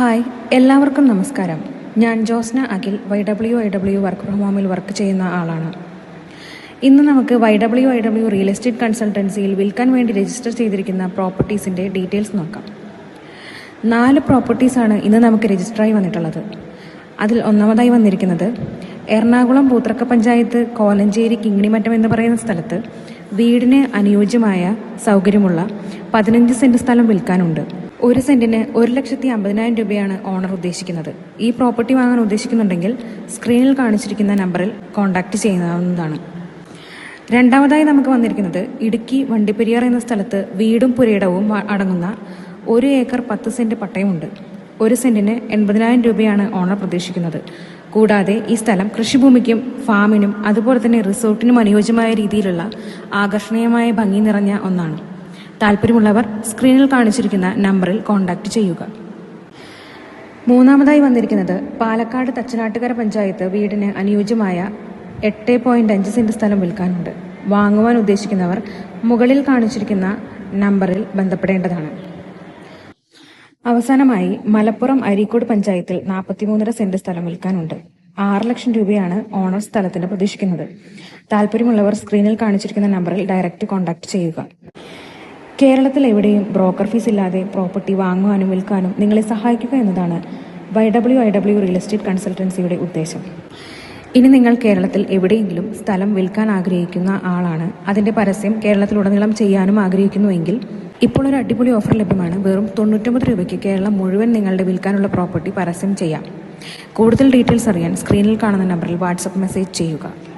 Hi എല്ലാവർക്കും നമസ്കാരം. ഞാൻ Josna Akhil Y W I W work from ഹോമിൽ വർക്ക് ചെയ്യുന്ന ആളാണ്. ഇന്ന് നമുക്ക് Y W I W real estate കൺസൾട്ടൻസിയിൽ വിൽക്കാൻ വേണ്ടി രജിസ്റ്റർ ചെയ്തിരിക്കുന്ന പ്രോപ്പർട്ടീസിന്റെ ഡീറ്റെയിൽസ് നോക്കാം. നാല് പ്രോപ്പർട്ടീസാണ് ഇന്ന് നമുക്ക് രജിസ്റ്ററായി വന്നിട്ടുള്ളത്. അതിൽ ഒന്നാമതായി വന്നിരിക്കുന്നത് എറണാകുളം പൂത്രക്ക പഞ്ചായത്ത് കോലഞ്ചേരി കിങ്ങിണിമറ്റം എന്ന് പറയുന്ന സ്ഥലത്ത് വീടിന് അനുയോജ്യമായ സൗകര്യമുള്ള പതിനഞ്ച് സെന്റ് സ്ഥലം വിൽക്കാനുണ്ട്. ഒരു സെന്റിന് ഒരു ലക്ഷത്തി അമ്പതിനായിരം രൂപയാണ് ഓണർ ഉദ്ദേശിക്കുന്നത്. ഈ പ്രോപ്പർട്ടി വാങ്ങാൻ ഉദ്ദേശിക്കുന്നുണ്ടെങ്കിൽ സ്ക്രീനിൽ കാണിച്ചിരിക്കുന്ന നമ്പറിൽ കോൺടാക്റ്റ് ചെയ്യാവുന്നതാണ്. രണ്ടാമതായി നമുക്ക് വന്നിരിക്കുന്നത് ഇടുക്കി വണ്ടിപ്പെരിയാർ എന്ന സ്ഥലത്ത് വീടും പുരയിടവും അടങ്ങുന്ന ഒരു ഏക്കർ പത്ത് സെന്റ് പട്ടയമുണ്ട്. ഒരു സെന്റിന് എൺപതിനായിരം രൂപയാണ് ഓണർ പ്രതീക്ഷിക്കുന്നത്. കൂടാതെ ഈ സ്ഥലം കൃഷിഭൂമിക്കും ഫാമിനും അതുപോലെ തന്നെ റിസോർട്ടിനും അനുയോജ്യമായ രീതിയിലുള്ള ആകർഷണീയമായ ഭംഗി നിറഞ്ഞ ഒന്നാണ്. താല്പര്യമുള്ളവർ സ്ക്രീനിൽ കാണിച്ചിരിക്കുന്ന നമ്പറിൽ കോൺടാക്റ്റ് ചെയ്യുക. മൂന്നാമതായി വന്നിരിക്കുന്നത് പാലക്കാട് തച്ചനാട്ടുകര പഞ്ചായത്ത് വീടിന് അനുയോജ്യമായ എട്ട് പോയിന്റ് അഞ്ച് സെന്റ് സ്ഥലം വിൽക്കാനുണ്ട്. വാങ്ങുവാൻ ഉദ്ദേശിക്കുന്നവർ മുകളിൽ കാണിച്ചിരിക്കുന്ന നമ്പറിൽ ബന്ധപ്പെടേണ്ടതാണ്. അവസാനമായി മലപ്പുറം അരീക്കോട് പഞ്ചായത്തിൽ നാൽപ്പത്തിമൂന്നര സെന്റ് സ്ഥലം വിൽക്കാനുണ്ട്. ആറ് ലക്ഷം രൂപയാണ് ഓണർ സ്ഥലത്തിന് പ്രതീക്ഷിക്കുന്നത്. താല്പര്യമുള്ളവർ സ്ക്രീനിൽ കാണിച്ചിരിക്കുന്ന നമ്പറിൽ ഡയറക്റ്റ് കോൺടാക്ട് ചെയ്യുക. കേരളത്തിൽ എവിടെയും ബ്രോക്കർ ഫീസ് ഇല്ലാതെ പ്രോപ്പർട്ടി വാങ്ങുവാനും വിൽക്കാനും നിങ്ങളെ സഹായിക്കുക എന്നതാണ് Y W I W real estate കൺസൾട്ടൻസിയുടെ ഉദ്ദേശം. ഇനി നിങ്ങൾ കേരളത്തിൽ എവിടെയെങ്കിലും സ്ഥലം വിൽക്കാൻ ആഗ്രഹിക്കുന്ന ആളാണ്. അതിന്റെ പരസ്യം കേരളത്തിലുടനീളം ചെയ്യാനും ആഗ്രഹിക്കുന്നുവെങ്കിൽ ഇപ്പോൾ ഒരു അടിപൊളി ഓഫർ ലഭ്യമാണ്. വെറും തൊണ്ണൂറ്റൊമ്പത് രൂപയ്ക്ക് കേരളം മുഴുവൻ നിങ്ങളുടെ വിൽക്കാനുള്ള പ്രോപ്പർട്ടി പരസ്യം ചെയ്യാം. കൂടുതൽ ഡീറ്റെയിൽസ് അറിയാൻ സ്ക്രീനിൽ കാണുന്ന നമ്പറിൽ വാട്സപ്പ് മെസ്സേജ് ചെയ്യുക.